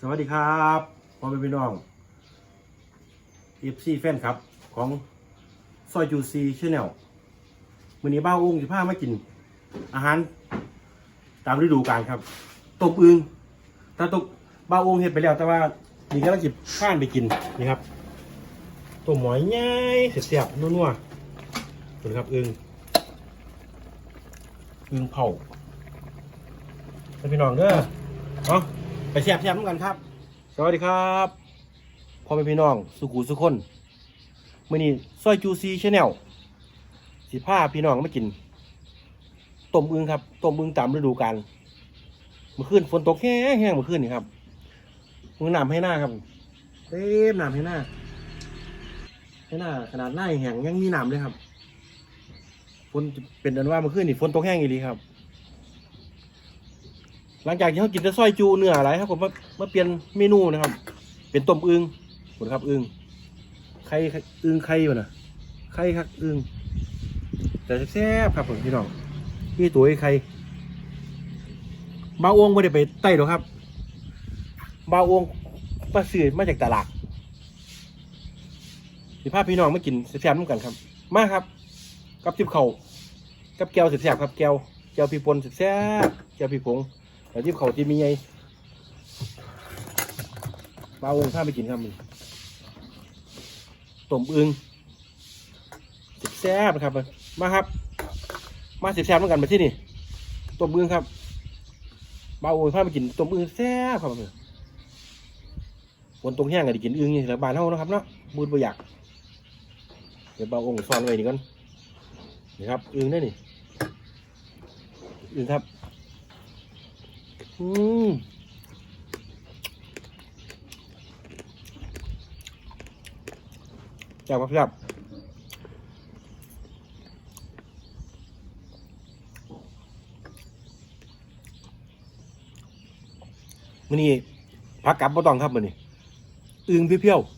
สวัสดีครับพ่อแม่พี่น้องเอฟซีแฟนครับ ของซอยจูซีชาแนลวันนี้บ้าองค์สิพามากิน อาหาร ตามฤดูกาลครับต้มอึงถ้าตกบ้าองค์เห็ดไปแล้ว แต่ว่านี่ก็ต้องจิบข้านไปกินนี่ครับต้มหมอยง่ายเสียบๆนัวๆนี่ครับอึงอึงเผาท่านพี่น้องเด้อเนาะ ไปแซ่บแซ่บกันครับ สวัสดีครับพ่อแม่พี่น้องสุขุสุขคนมื่อนี้ซอยจูซีชาแนลสิพาพี่น้องมากินต้มอึงครับต้มอึงตามฤดูกาลเมื่อคืนฝนตกแห้งแห้งเมื่อคืนนี่ครับมือน้ำให้หน้าครับเต็มหน้ำให้หน้าให้หน้าขนาดหน้าแห้งยังมีหน้ำเลยครับฝนเป็นอันว่าเมื่อคืนนี่ฝนตกแห้งอีหลีครับ หลังจากที่เขากินแต่ซอยจูเนื้ออะไรครับผมมามาเปลี่ยนเมนูนะครับ เป็นต้มอึงหมดครับอึงไข่อึงไข่วะนะไข่ครับอึงแต่แซ่บครับผมพี่น้องพี่ตัวไอ้ไข่บาวงไม่ได้ไปไต่หรอกครับบาวงมาซื้อมาจากตลาดสิพาพี่น้องไมากินแซ่บๆน้ำกันครับ มาครับ กับจิบเข่ากับแก้วแซ่บๆครับแก้วแก้วพี่ปนแซ่บแก้วพี่ผง แล้วที่เขาที่มีไงปลาองข้าไปกินครับมันต้มอึงแซ่บนะครับมาครับ มาแซ่บๆเหมือนกันมาที่นี่ต้มอึงครับปลาองข้าไปกินต้มอึงแซ่บครับมันฝนตรงแห้งก็ได้กินอึงนี่แหละบ้านเฮานะครับเนาะมืดบ่อยากเดี๋ยวปลาองซ่อนไว้นี่ก่อนนี่ครับอึงได้นี่อึงครับ อืมจับครับมันนี่พักกลับบ่ต้องครับมันนี่อึงเพี้ยวๆ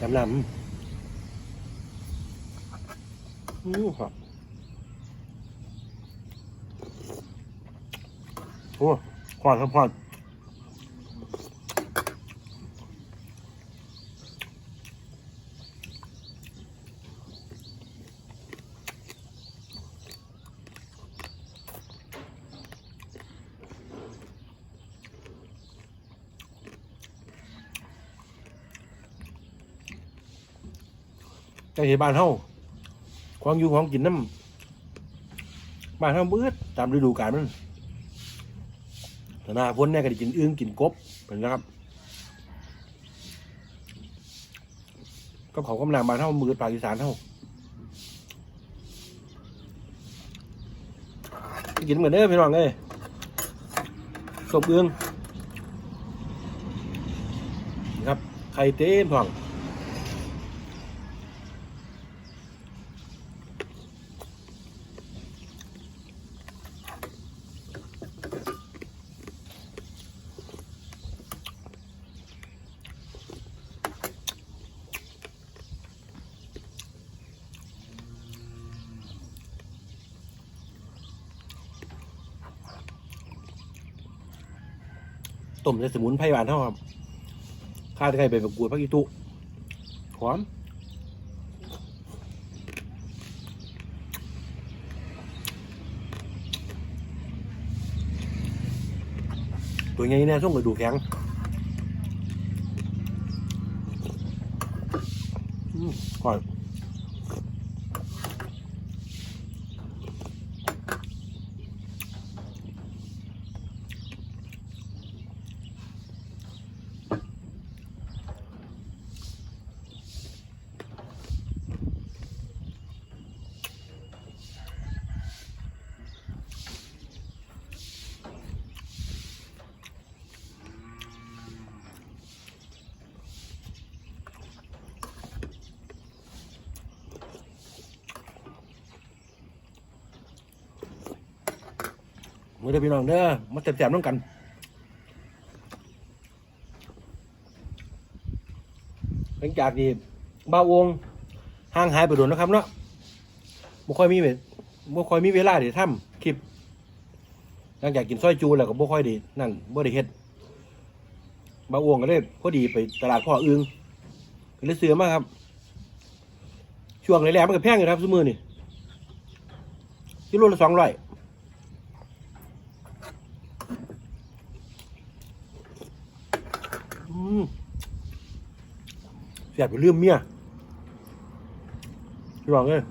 จำนำอือครับโอ้ขวานครับขอด นใจเหตุบ้านเฮาความอยู่ของกินน้ำบ้านเฮาเบื่อตามฤดูกาลมันแต่หน้าฝนเนี่ยก็ได้กินอึ้งกินกบเป็นนะครับก็เขากำลังบ้านเฮามือปากอีสานเฮาไปกินเหมือนเดิมพี่น้องเอ้ยสบเอื้องครับไข่เต็มท้อง ต้มในสมุนไพรหวานเท่าครับข้าจะใครไปประกรูดพักอีตุหอมตัวใหญ่แน่ส่งกระดูกแข็ง มือเด้อพี่น้องเด้อมาแซ่บๆน้ำกันหลังจากที่บ้าวงห่างหายไปโดนนะครับเนาะบ่ค่อยมีเวบ่ค่อยมีเวลาที่ทำคลิปหลังจากกินซอยจูแล้วก็บ่ค่อยดีนั่นบ่ได้เฮ็ดบ้าวงก็เลยพอดีไปตลาดพ่ออึงก็เลยซื้อมาครับ ช่วงแรกๆมันก็แพงอยู่ครับซุมื้อนี่กิโลละ200อืม แสบไปเรื่องเมียพี่รองเอ้ย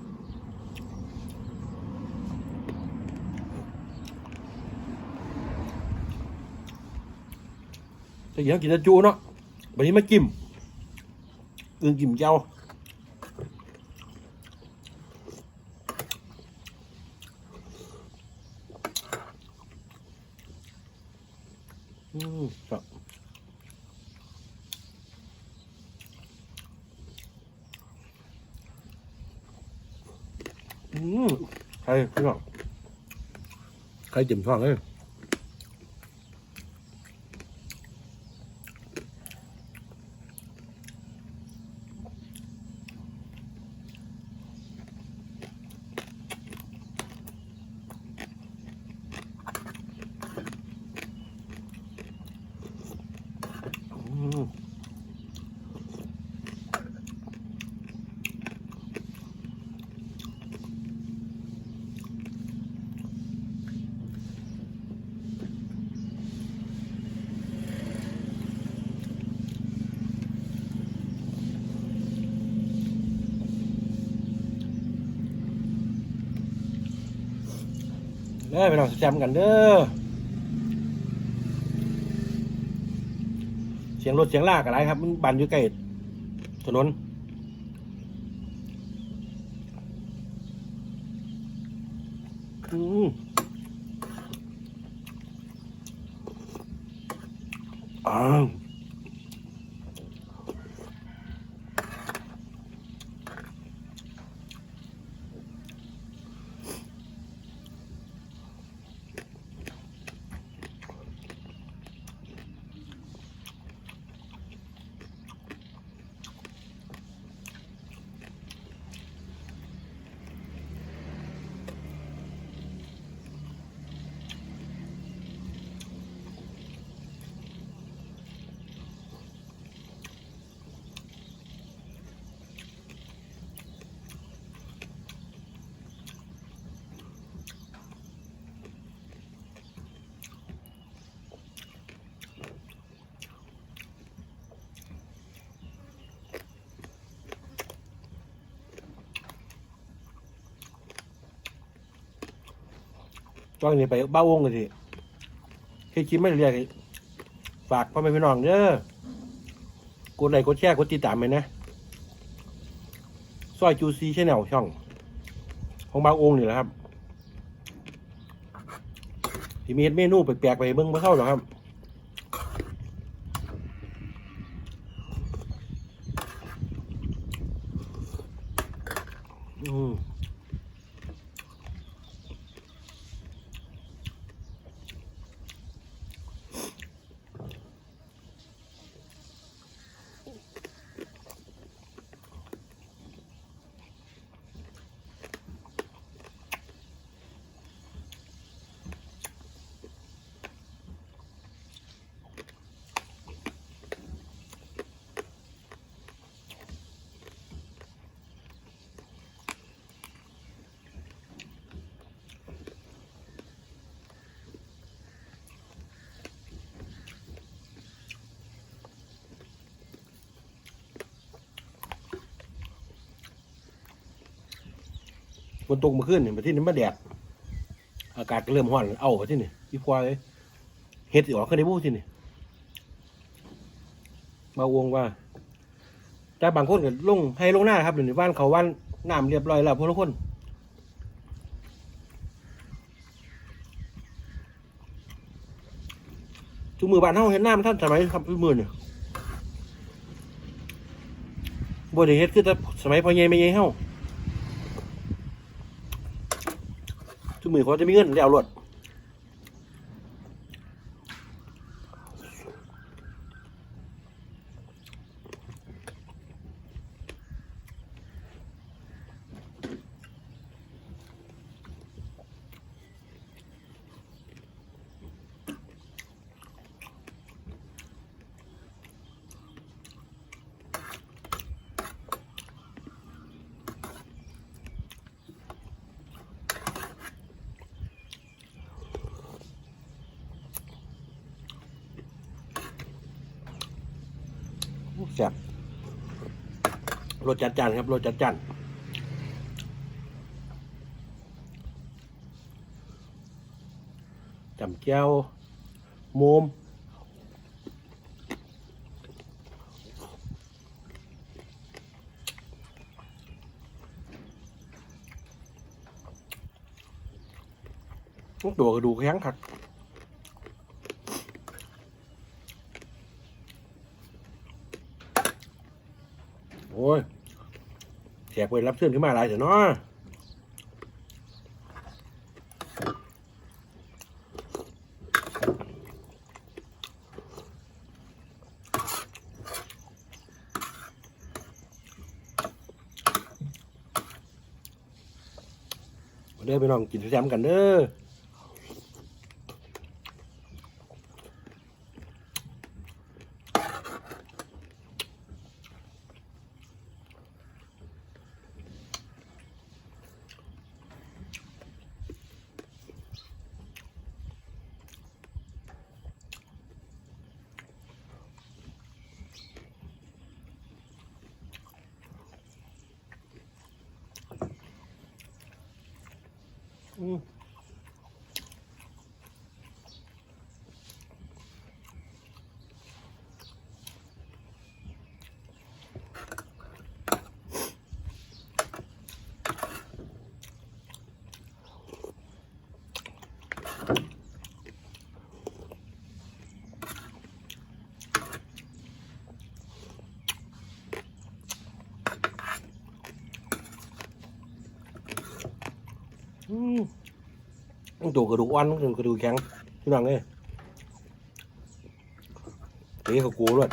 แต่ยังกินจะจูเนาะวันนี้มากิมอึ่งกิมเจ้าอืมครับ ใครพี่น้องใครจิ้มท้องเลยอืม เด้อพี่น้องจำกันเด้อเสียงรถเสียงลากอะไรครับ มันบันอยู่ใกล้ถนนอืมอ้าว ตองนี้ไปบ้าวงกันทีเคยคิดไม่เรียกฝากพ่อแม่พี่น้องเด้อกดไลค์กดแชร์กดติดตามไปนะซอยจูซีชแนลช่อง ของบางองค์นี่แหละครับที่มีเมนูแปลกๆไปเบิ้งมาเข้าหรอกครับ อืม ฝนตกเมื่อคืนนี่มาที่นี่มาแดดอากาศก็เริ่มร้อนเอาที่นี่อีพอเลยเฮ็ดออกขึ้นได้บู้ที่นี่มาวงว่าแต่บางคนก็ลงให้ลงหน้าครับเดี๋ยวนี้ว่านเขาว่านน้ำเรียบร้อยแล้วพวกทุกคนจุมือบ้านเฮาเห็นน้ำท่านสมัยครับทุกมือเนี่ยบ่ได้เฮ็ดคือแต่สมัยพ่อใหญ่แม่ใหญ่เฮา ทุกมือเขาจะมีเงินแล้วรถด แซ่บรสจัดจ้านครับรสจัดจ้านจำแก้วโมมตัวกระดูกแข็งคัก โอ้ยแขกไปรับเชิญขึ้นมาหลายเถอะเนาะมาเด้อพี่น้องกินแซมกันเด้อ อื ตัวกระดูกอ่อนกระดูกแข็งพี่น้องเอ้ยเตะเขากูด้วย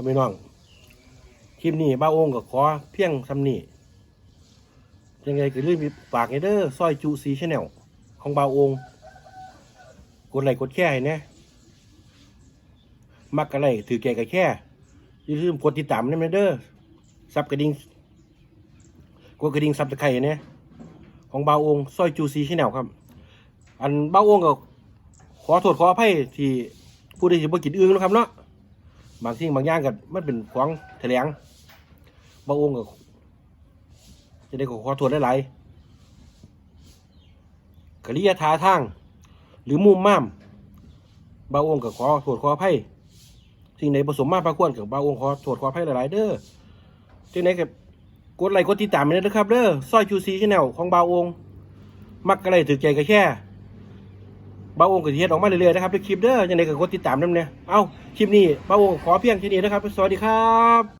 อพี่น้องคลิปนี้บ้าโองกับขอเพียงซ้ำนี่ยังไงก็ลืมฝากเด้อซอยจูซีชแนลของบ้าโองกดไลค์กดแชร์ให้นะมักอะไรถือแก่กับแค่อย่าลืมกดติดตามนั่นเด้อซับกระดิ่งกดกระดิ่งซับตะไคร่เนี่ยของบ้าองซอยจูซีชแนลครับ อันบ้าองก็ขอโทษขออภัยที่ผู้ใดสิบ่กินอึ้งนะครับเนาะ บางสิ่งบางอย่างก็มันเป็นของแถลงบางองค์ก็จะได้ขอขอโทษหลายๆกริยาท่าทาง หรือมุมม่ามบางองค์ก็ขอโทษขออภัยสิ่งใดผสมมาประกวนกับบางองค์ขอโทษขออภัยหลายๆเด้อจึงไหนกับกดไลค์กดติดตามไปเลยนะครับเด้อซอยจูซีชแนลของบาวองค์มักอะไรถือใจก็แค่ บ้าองก็สิเฮ็ดออกมาเรื่อยๆนะครับเป็นคลิปเด้อยังไงก็กดติดตามนำเนี่ยเอ้าคลิปนี้บ้าองค์ขอเพียงแค่นี้นะครับ สวัสดีครับ